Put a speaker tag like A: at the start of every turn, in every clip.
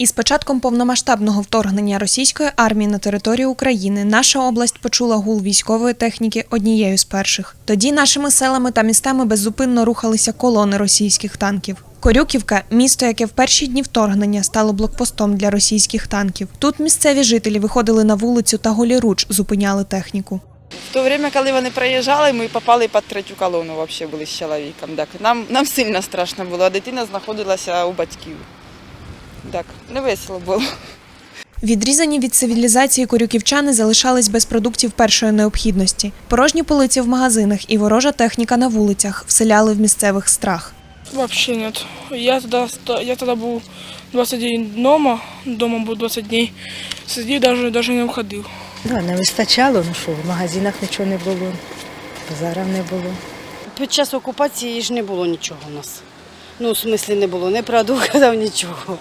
A: Із початком повномасштабного вторгнення російської армії на територію України наша область почула гул військової техніки однією з перших. Тоді нашими селами та містами беззупинно рухалися колони російських танків. Корюківка місто, яке в перші дні вторгнення стало блокпостом для російських танків. Тут місцеві жителі виходили на вулицю та голіруч зупиняли техніку.
B: В то время, коли вони проїжджали, ми попали під третю колону вообще були з чоловіком. Так, нам, нам сильно страшно було, дитина знаходилася у батьків. Так, не весело було.
A: Відрізані від цивілізації корюківчани залишались без продуктів першої необхідності. Порожні полиці в магазинах і ворожа техніка на вулицях вселяли в місцевих страх.
C: Вообще нет. Я тогда, ста- я тогда был 20 дней дома, дома был 20 дней. Сидів, даже, даже не входив.
D: Да, не вистачало, ну що, в магазинах нічого не було, базарів не було.
E: Під час окупації ж не було нічого у нас. Ну, в смислі не було, не продуктів, нічого.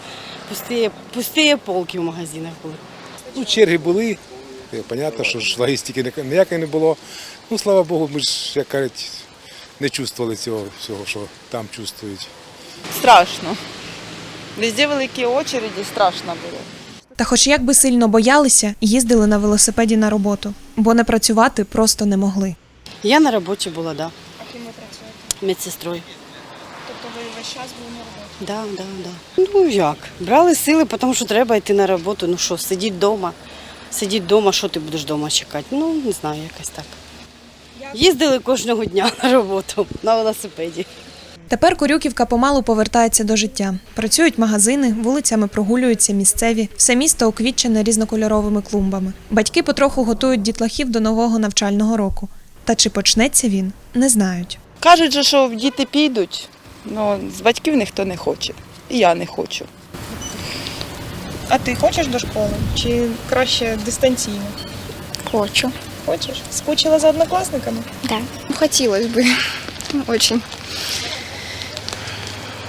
E: Пусті, пусті полки в магазинах були.
F: Ну, черги були. Понятно, що ж логістики ніякої не було. Ну, слава Богу, ми ж, як кажуть, не чувствували цього всього, що там чувствують.
B: Страшно. Везде великі очереді, страшно було.
A: Та, хоч як би сильно боялися, їздили на велосипеді на роботу, бо не працювати просто не могли.
E: Я на роботі була, так. Да. А ким ви працюєте? Медсестрою.
C: Тобто ви весь час були на роботі?
E: Да, да, да. Ну як? Брали сили, тому що треба йти на роботу. Ну що, сидіть вдома. Сидіть вдома, що ти будеш вдома чекати? Ну, не знаю, якось так. Їздили кожного дня на роботу на велосипеді.
A: Тепер Корюківка помалу повертається до життя. Працюють магазини, вулицями прогулюються місцеві, все місто оквітчене різнокольоровими клумбами. Батьки потроху готують дітлахів до нового навчального року. Та чи почнеться він, не знають.
B: Кажуть, що діти підуть, але з батьків ніхто не хоче. І я не хочу.
G: А ти хочеш до школи? Чи краще дистанційно?
H: Хочу.
G: Хочеш? Скучила за однокласниками?
H: Да. Хотелось бы. Очень.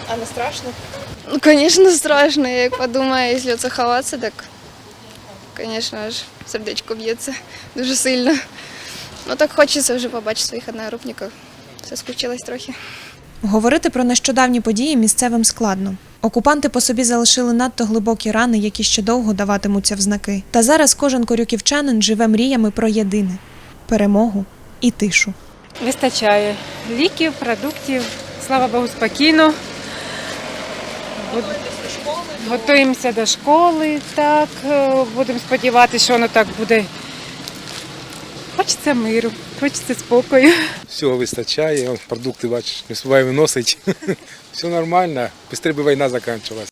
G: А не страшно?
H: Ну, конечно, страшно. Я як подумаю, якщо це ховатися, так, конечно, аж сердечко б'ється дуже сильно. Ну так хочеться вже побачити своїх одногрупників. Соскучилась трохи.
A: Говорити про нещодавні події місцевим складно. Окупанти по собі залишили надто глибокі рани, які ще довго даватимуться в знаки. Та зараз кожен корюківчанин живе мріями про єдине перемогу і тишу.
I: Вистачає ліків, продуктів, слава Богу, спокійно. Готуємося до школи, так, будемо сподіватися, що воно так буде. Хочеться миру, хочеться спокою.
F: Всього вистачає, продукти, бачиш, не виносить. Все нормально, би війна закінчилась.